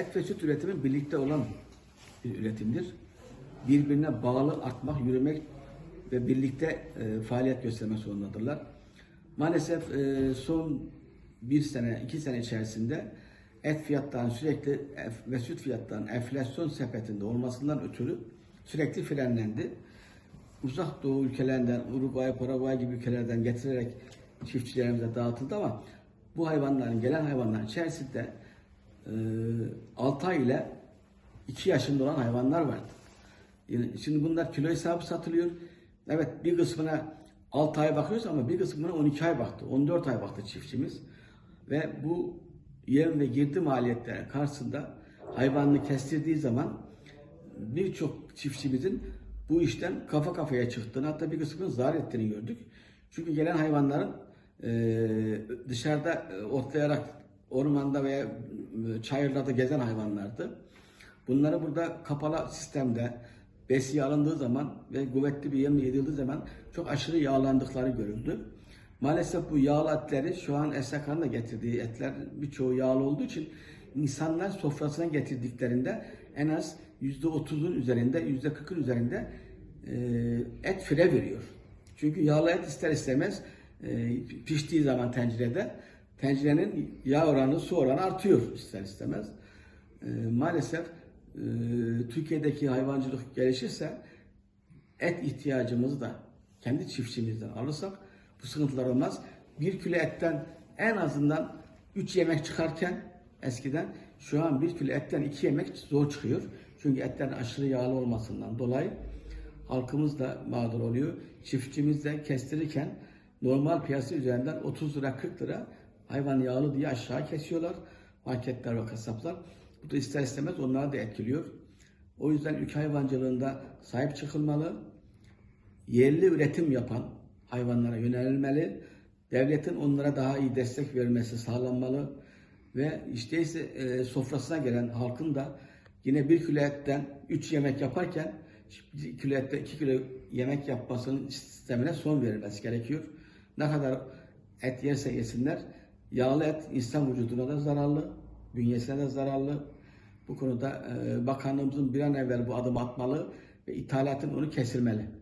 Et ve süt üretimi birlikte olan bir üretimdir. Birbirine bağlı artmak, yürümek ve birlikte e, faaliyet göstermek zorundadırlar. Maalesef e, son bir sene, iki sene içerisinde et fiyatlarının sürekli ve süt fiyatlarının enflasyon sepetinde olmasından ötürü sürekli frenlendi. Uzak Doğu ülkelerinden, Uruguay, Paraguay gibi ülkelerden getirerek çiftçilerimize dağıtıldı ama bu hayvanların, gelen hayvanların içerisinde e, 6 ay ile 2 yaşında olan hayvanlar vardı. Şimdi bunlar kilo hesabı satılıyor. Evet bir kısmına 6 ay bakıyoruz ama bir kısmına 12 ay baktı. 14 ay baktı çiftçimiz. Ve bu yem ve girdi maliyetleri karşısında hayvanını kestirdiği zaman birçok çiftçimizin bu işten kafa kafaya çıktığını hatta bir kısmının zarar ettiğini gördük. Çünkü gelen hayvanların e, dışarıda e, otlayarak ormanda veya çayırlarda gezen hayvanlardı. Bunları burada kapalı sistemde besiye alındığı zaman ve kuvvetli bir yemle yedildiği zaman çok aşırı yağlandıkları görüldü. Maalesef bu yağlı etleri şu an SKK'nın da getirdiği etler birçoğu yağlı olduğu için insanlar sofrasına getirdiklerinde en az %30'un üzerinde, %40'ın üzerinde e, et fire veriyor. Çünkü yağlı et ister istemez e, piştiği zaman tencerede tencerenin yağ oranı, su oranı artıyor ister istemez. E, maalesef e, Türkiye'deki hayvancılık gelişirse et ihtiyacımızı da kendi çiftçimizden alırsak bu sıkıntılar olmaz. Bir kilo etten en azından 3 yemek çıkarken eskiden şu an bir kilo etten 2 yemek zor çıkıyor. Çünkü etlerin aşırı yağlı olmasından dolayı halkımız da mağdur oluyor. Çiftçimiz de kestirirken normal piyasa üzerinden 30 lira 40 lira hayvan yağlı diye aşağı kesiyorlar marketler ve kasaplar. Bu da ister istemez onları da etkiliyor. O yüzden ülke hayvancılığında sahip çıkılmalı. Yerli üretim yapan hayvanlara yönelilmeli. Devletin onlara daha iyi destek vermesi sağlanmalı. Ve işte ise e, sofrasına gelen halkın da yine bir kilo etten 3 yemek yaparken 1 kilo etten 2 kilo yemek yapmasının sistemine son verilmesi gerekiyor. Ne kadar et yerse yesinler. Yağlı et insan vücuduna da zararlı, bünyesine de zararlı. Bu konuda e, bakanlığımızın bir an evvel bu adımı atmalı ve ithalatın onu kesilmeli.